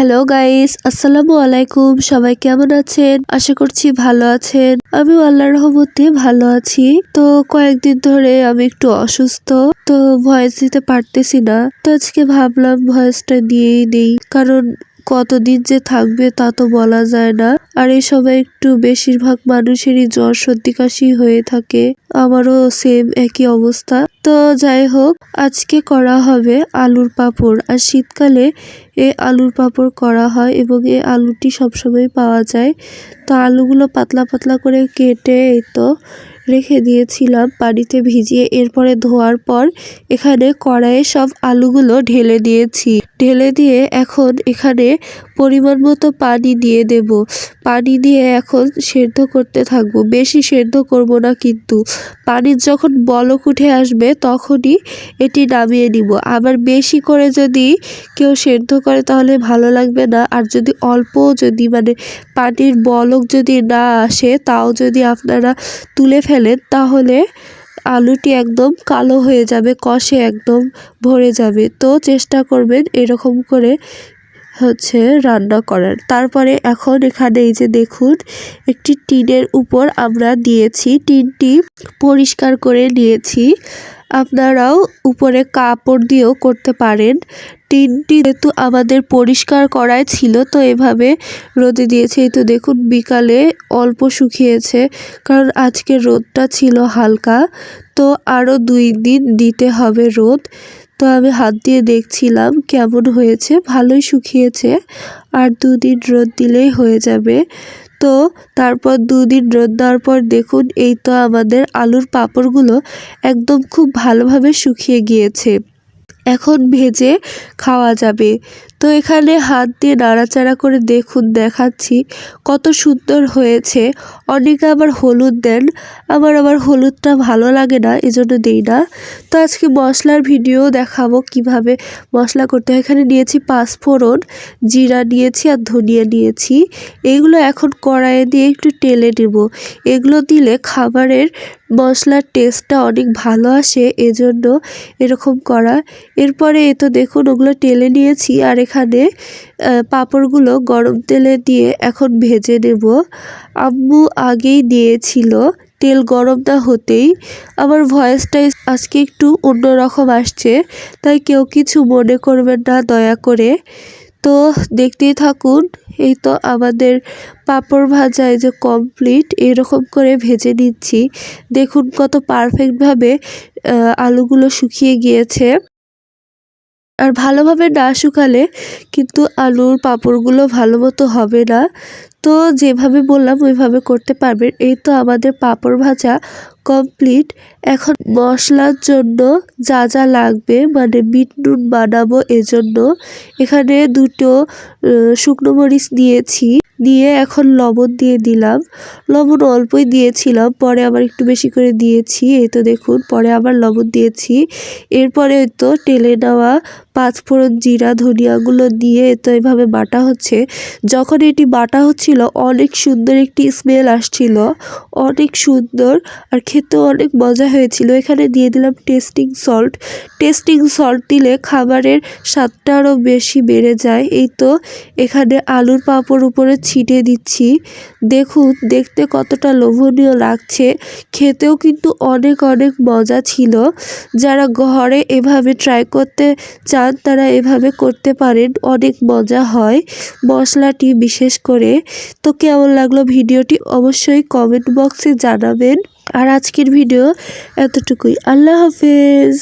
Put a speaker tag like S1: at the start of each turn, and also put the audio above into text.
S1: Hello guys আসসালামু আলাইকুম সবাই কেমন আছেন? আশা করছি ভালো আছেন। আমি আল্লাহর রহমতে ভালো আছি। তো কয়েকদিন ধরে আমি একটু অসুস্থ। তো ভয়েস দিতে পারতেছি না। তো আজকে ভাবলাম ভয়েসটা দিয়েই নেই। কারণ কতদিন যে থাকবে তা তো বলা যায় না। আর এই সময় একটু বেশিরভাগ মানুষেরই জ্বর, সর্দি, কাশি হয়ে থাকে। আমারও সেম একই অবস্থা। তো যাই হোক, আজকে করা হবে আলুর পাঁপড়। আর শীতকালে এ আলুর পাঁপড় করা হয় এবং এ আলুটি সবসময় পাওয়া যায়। তো আলুগুলো পাতলা পাতলা করে কেটে তো রেখে দিয়েছিলাম পানিতে ভিজিয়ে। এরপরে ধোয়ার পর এখানে কড়াইয়ে সব আলুগুলো ঢেলে দিয়েছি। ঢেলে দিয়ে এখন এখানে পরিমাণ মতো পানি দিয়ে দেব। পানি দিয়ে এখন সেদ্ধ করতে থাকব। বেশি সেদ্ধ করব না কিন্তু। পানির যখন বলক উঠে আসবে তখনই এটি নামিয়ে নিব। আবার বেশি করে যদি কেউ সেদ্ধ করে তাহলে ভালো লাগবে না। আর যদি অল্প যদি মানে পানির বলক যদি না আসে তাও যদি আপনারা তুলে ফেলেন তাহলে আলুটি একদম কালো হয়ে যাবে, কষে একদম ভরে যাবে। তো চেষ্টা করবেন এরকম করে হচ্ছে রান্না করার। তারপরে এখন এখানে এই যে দেখুন, একটি টিনের উপর আমরা দিয়েছি, টিনটি পরিষ্কার করে নিয়েছি। আপনারাও উপরে কাপড় দিয়েও করতে পারেন। টিনটি যেহেতু আমাদের পরিষ্কার করাই ছিল, তো এভাবে রোদে দিয়েছে। এই তো দেখুন, বিকালে অল্প শুকিয়েছে, কারণ আজকে রোদটা ছিল হালকা। তো আরও দুই দিন দিতে হবে রোদ। তো আমি হাত দিয়ে দেখছিলাম কেমন হয়েছে, ভালোই শুকিয়েছে, আর দুদিন রোদ দিলেই হয়ে যাবে। তো তারপর দুদিন রোদ দেওয়ার পর দেখুন, এই তো আমাদের আলুর পাঁপড়গুলো একদম খুব ভালোভাবে শুকিয়ে গিয়েছে। এখন ভেজে খাওয়া যাবে। তো এখানে হাত দিয়ে নাড়াচাড়া করে দেখুন, দেখাচ্ছি কত সুন্দর হয়েছে। অনেকে আবার হলুদ দেন, আমার আবার হলুদটা ভালো লাগে না, এজন্য দেই না। তো আজকে মশলার ভিডিও দেখাবো কীভাবে মশলা করতে হয়। এখানে নিয়েছি পাঁচফোড়ন, জিরা নিয়েছি আর ধনিয়া নিয়েছি। এগুলো এখন কড়াইয়ে দিয়ে একটু টেলে নেব। এগুলো দিলে খাবারের মশলার টেস্টটা অনেক ভালো আসে, এজন্য এরকম করা। এরপরে এ তো দেখুন, ওগুলো টেলে নিয়েছি আর এখানে পাঁপড়গুলো গরম তেলে দিয়ে এখন ভেজে নেব। আম্মু আগেই দিয়েছিল, তেল গরম না হতেই। আমার ভয়েসটাই আজকে একটু অন্যরকম আসছে, তাই কেউ কিছু মনে করবেন না, দয়া করে। তো দেখতেই থাকুন, এই তো আমাদের পাঁপড় ভাজা যে কমপ্লিট এরকম করে ভেজে নিচ্ছি। দেখুন কত পারফেক্টভাবে আলুগুলো শুকিয়ে গিয়েছে। আর ভালোভাবে না শুকালে কিন্তু আলুর পাঁপড়গুলো ভালো মতো হবে না। তো যেভাবে বললাম, ওইভাবে করতে পারবেন এই তো আমাদের পাঁপড় ভাজা কমপ্লিট এখন মশলার জন্য যা যা লাগবে মানে মিট নুন বানাবো এজন্য। এখানে দুটো শুকনো মরিচ দিয়েছি দিয়ে এখন লবণ দিয়ে দিলাম। লবণ অল্পই দিয়েছিলাম, পরে আবার একটু বেশি করে দিয়েছি। এই তো দেখুন, পরে আবার লবণ দিয়েছি। এরপরে ওই তো টেলে নেওয়া পাঁচফোড়ন জিরা, ধনিয়াগুলো দিয়ে তো এভাবে বাটা হচ্ছে। যখন এটি বাটা হচ্ছিল অনেক সুন্দর একটি স্মেল আসছিল, অনেক সুন্দর আর খেতেও অনেক মজা হয়েছিল। এখানে দিয়ে দিলাম টেস্টিং সল্ট টেস্টিং সল্ট দিলে খাবারের স্বাদটা আরও বেশি বেড়ে যায়। এই তো এখানে আলুর পাঁপড় উপরে ছিটে দিচ্ছি। দেখুন, দেখতে কতটা লোভনীয় লাগছে। খেতেও কিন্তু অনেক অনেক মজা ছিল। যারা ঘরে এভাবে ট্রাই করতে চান, তারা এভাবে করতে পারেন। অনেক মজা হয়। মশলাটি বিশেষ করে তো কেমন লাগল ভিডিওটি অবশ্যই কমেন্ট বক্সে জানাবেন। আর আজকের ভিডিও এতটুকুই। আল্লাহ হাফেজ।